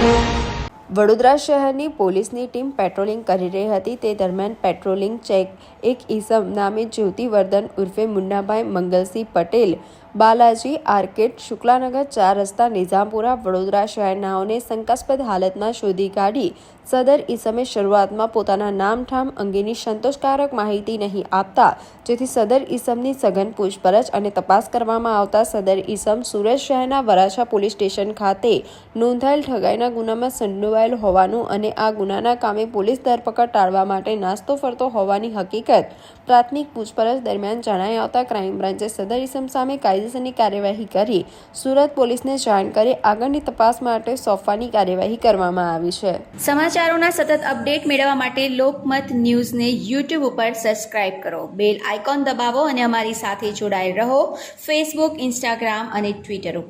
વડોદરા શહેરની પોલીસની team patrolling કરી રહી હતી. તે દરમિયાન પેટ્રોલિંગ ચેક એક ઈસમ નામે જ્યોતિવર્ધન ઉર્ફે મુન્નાભાઈ મંગલસિંહ પટેલ બાલાજી, આર્કેટ, શુક્લાનગર, ચાર રસ્તા, નિઝામપુરા, વડોદરા શહેરનાઓને શંકાસ્પદ હાલતમાં શોધી કાઢી. સદર ઈસમે શરૂઆતમાં પોતાના નામઠામ અંગેની સંતોષકારક માહિતી નહીં આપતા, જેથી સદર ઈસમની સઘન પૂછપરછ અને તપાસ કરવામાં આવતા સદર ઈસમ સુરત શહેરના વરાછા પોલીસ સ્ટેશન ખાતે નોંધાયેલ ઠગાઈના ગુનામાં સંડોવાયેલ હોવાનું અને આ ગુનાના કામે પોલીસ ધરપકડ ટાળવા માટે નાસ્તો ફરતો હોવાની હકીકત પ્રાથમિક પૂછપરછ દરમિયાન જણાઈ આવતા ક્રાઇમ બ્રાન્ચે સદર ઈસમ સામે કાયદેસરની કાર્યવાહી કરી. સુરત પોલીસને જાણ કરી આગળની તપાસ માટે સોંપવાની કાર્યવાહી કરવામાં આવી છે. સમાચારોના સતત અપડેટ મેળવવા માટે લોકમત ન્યૂઝને યુટ્યુબ ઉપર સબસ્ક્રાઇબ કરો. બેલ આઇકોન દબાવો અને અમારી સાથે જોડાયેલ રહો. ફેસબુક, ઇન્સ્ટાગ્રામ અને ટ્વિટર ઉપર.